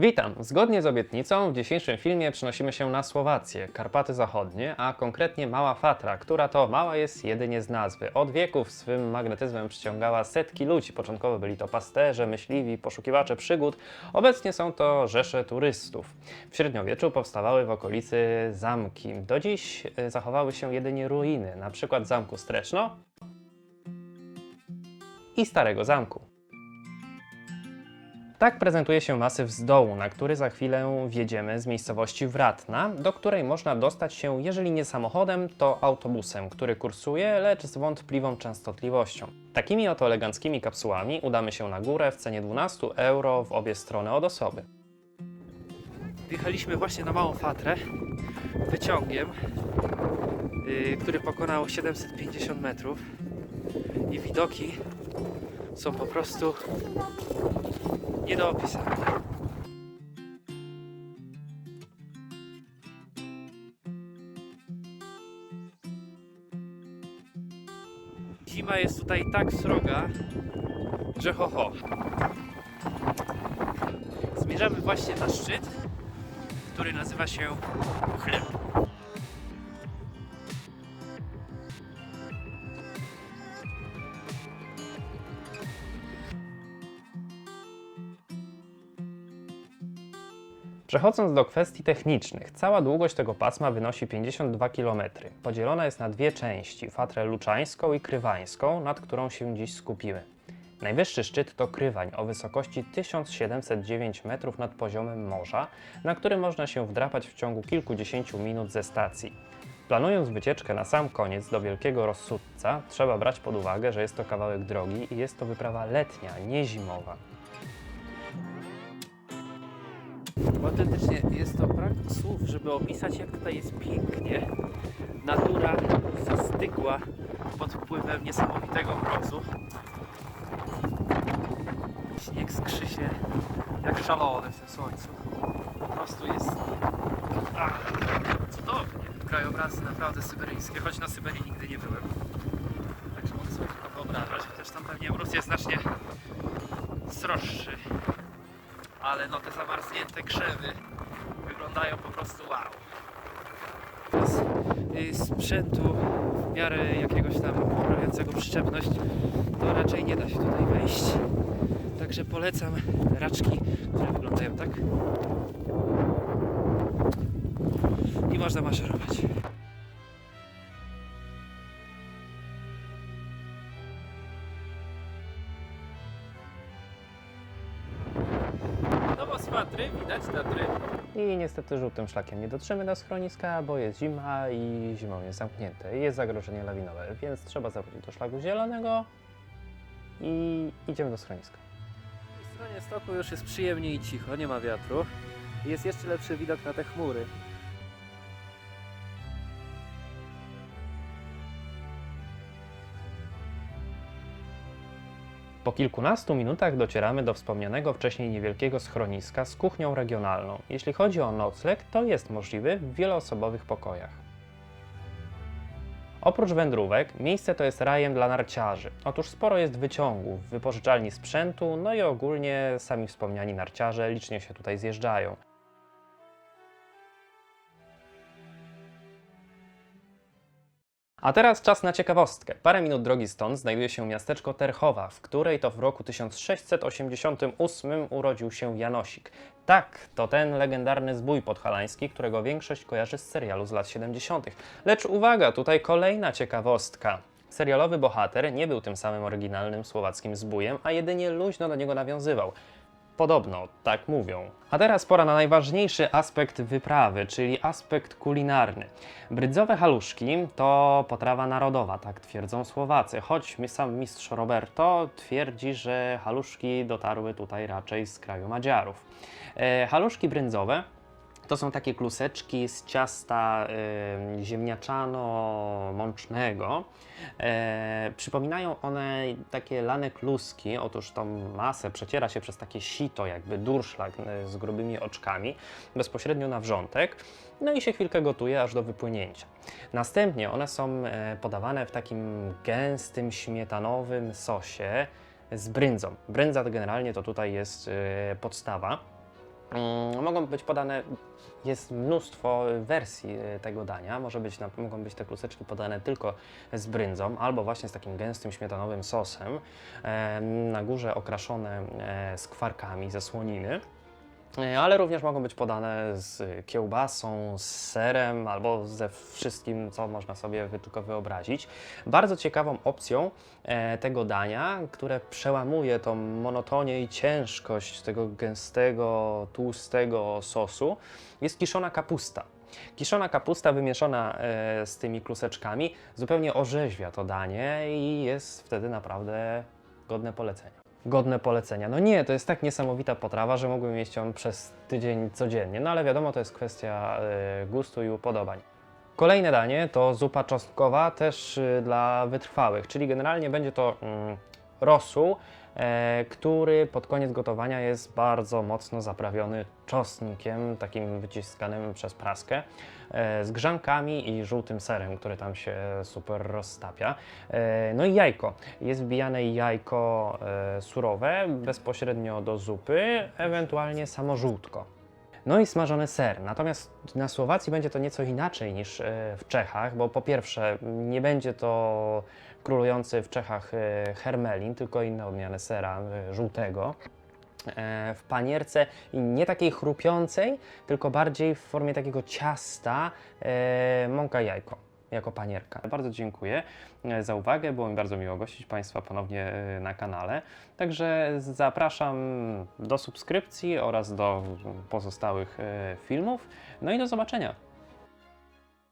Witam! Zgodnie z obietnicą w dzisiejszym filmie przenosimy się na Słowację, Karpaty Zachodnie, a konkretnie Mała Fatra, która to mała jest jedynie z nazwy. Od wieków swym magnetyzmem przyciągała setki ludzi. Początkowo byli to pasterze, myśliwi, poszukiwacze przygód. Obecnie są to rzesze turystów. W średniowieczu powstawały w okolicy zamki. Do dziś y, zachowały się jedynie ruiny, na przykład zamku Streszno i Starego Zamku. Tak prezentuje się masyw z dołu, na który za chwilę wjedziemy z miejscowości Wratna, do której można dostać się, jeżeli nie samochodem, to autobusem, który kursuje, lecz z wątpliwą częstotliwością. Takimi oto eleganckimi kapsułami udamy się na górę w cenie 12 euro w obie strony od osoby. Wjechaliśmy właśnie na Małą Fatrę wyciągiem, yy, który pokonał 750 metrów i widoki są po prostu nie do opisania. Zima jest tutaj tak sroga, że ho ho. Zmierzamy właśnie na szczyt, który nazywa się Chleb. Przechodząc do kwestii technicznych, cała długość tego pasma wynosi 52 km. Podzielona jest na dwie części, fatrę luczańską i krywańską, nad którą się dziś skupimy. Najwyższy szczyt to Krywań o wysokości 1709 metrów nad poziomem morza, na który można się wdrapać w ciągu kilkudziesięciu minut ze stacji. Planując wycieczkę na sam koniec do Wielkiego Rozsudca, trzeba brać pod uwagę, że jest to kawałek drogi i jest to wyprawa letnia, nie zimowa. Autentycznie jest to brak słów, żeby opisać jak tutaj jest pięknie. Natura zastygła pod wpływem niesamowitego mrozu. Śnieg skrzy się jak szalony w tym słońcu. Po prostu jest ach, cudownie. Krajobrazy naprawdę syberyjskie, choć na Syberii nigdy nie byłem. Także mogę sobie tylko wyobrażać, chociaż tam pewnie mróz jest znacznie sroższy ale no te zamarznięte krzewy wyglądają po prostu wow. Bez y, sprzętu w miarę jakiegoś tam poprawiającego przyczepność to raczej nie da się tutaj wejść. Także polecam raczki, które wyglądają tak. I można maszerować. Z Fatry widać Tatry. I niestety żółtym szlakiem nie dotrzemy do schroniska, bo jest zima i zimą jest zamknięte. Jest zagrożenie lawinowe, więc trzeba zawrócić do szlaku zielonego i idziemy do schroniska. Po stronie stoku już jest przyjemnie i cicho, nie ma wiatru. Jest jeszcze lepszy widok na te chmury. Po kilkunastu minutach docieramy do wspomnianego wcześniej niewielkiego schroniska z kuchnią regionalną. Jeśli chodzi o nocleg, to jest możliwy w wieloosobowych pokojach. Oprócz wędrówek, miejsce to jest rajem dla narciarzy. Otóż sporo jest wyciągów, wypożyczalni sprzętu, no i ogólnie sami wspomniani narciarze licznie się tutaj zjeżdżają. A teraz czas na ciekawostkę. Parę minut drogi stąd znajduje się miasteczko Terchowa, w której to w roku 1688 urodził się Janosik. Tak, to ten legendarny zbój podhalański, którego większość kojarzy z serialu z lat 70. Lecz uwaga, tutaj kolejna ciekawostka. Serialowy bohater nie był tym samym oryginalnym słowackim zbójem, a jedynie luźno do niego nawiązywał. Podobno, tak mówią. A teraz pora na najważniejszy aspekt wyprawy, czyli aspekt kulinarny. Brydzowe haluszki to potrawa narodowa, tak twierdzą Słowacy, choć sam mistrz Roberto twierdzi, że haluszki dotarły tutaj raczej z kraju Madziarów. E, haluszki brędzowe to są takie kluseczki z ciasta y, ziemniaczano-mącznego. E, przypominają one takie lane kluski. Otóż tą masę przeciera się przez takie sito, jakby durszlak y, z grubymi oczkami, bezpośrednio na wrzątek. No i się chwilkę gotuje aż do wypłynięcia. Następnie one są e, podawane w takim gęstym, śmietanowym sosie z bryndzą. Brędza generalnie to tutaj jest e, podstawa. Mm, Mogą być podane, jest mnóstwo wersji e, tego dania. Może być, mogą być te kluseczki podane tylko z bryndzą, albo właśnie z takim gęstym śmietanowym sosem. Na górze okraszone e, skwarkami ze słoniny. E, Ale również mogą być podane z kiełbasą, z serem albo ze wszystkim, co można sobie tylko wyobrazić. Bardzo ciekawą opcją e, tego dania, które przełamuje tą monotonię i ciężkość tego gęstego, tłustego sosu, jest kiszona kapusta. Kiszona kapusta wymieszana e, z tymi kluseczkami zupełnie orzeźwia to danie i jest wtedy naprawdę godne polecenia. Godne polecenia. No nie, to jest tak niesamowita potrawa, że mógłbym jeść ją przez tydzień codziennie, no ale wiadomo, to jest kwestia e, gustu i upodobań. Kolejne danie to zupa czosnkowa, też y, dla wytrwałych, czyli generalnie będzie to mm, rosół, e, który pod koniec gotowania jest bardzo mocno zaprawiony czosnkiem, takim wyciskanym przez praskę, e, z grzankami i żółtym serem, który tam się super roztapia. E, no i jajko. Jest wbijane jajko surowe bezpośrednio do zupy, ewentualnie samo żółtko. No i smażony ser. Natomiast na Słowacji będzie to nieco inaczej niż w Czechach, bo po pierwsze nie będzie to królujący w Czechach e, hermelin, tylko inne odmiany sera e, żółtego. E, W panierce nie takiej chrupiącej, tylko bardziej w formie takiego ciasta mąka jajko jako panierka. Bardzo dziękuję za uwagę, było mi bardzo miło gościć Państwa ponownie na kanale. Także zapraszam do subskrypcji oraz do pozostałych filmów. No i do zobaczenia.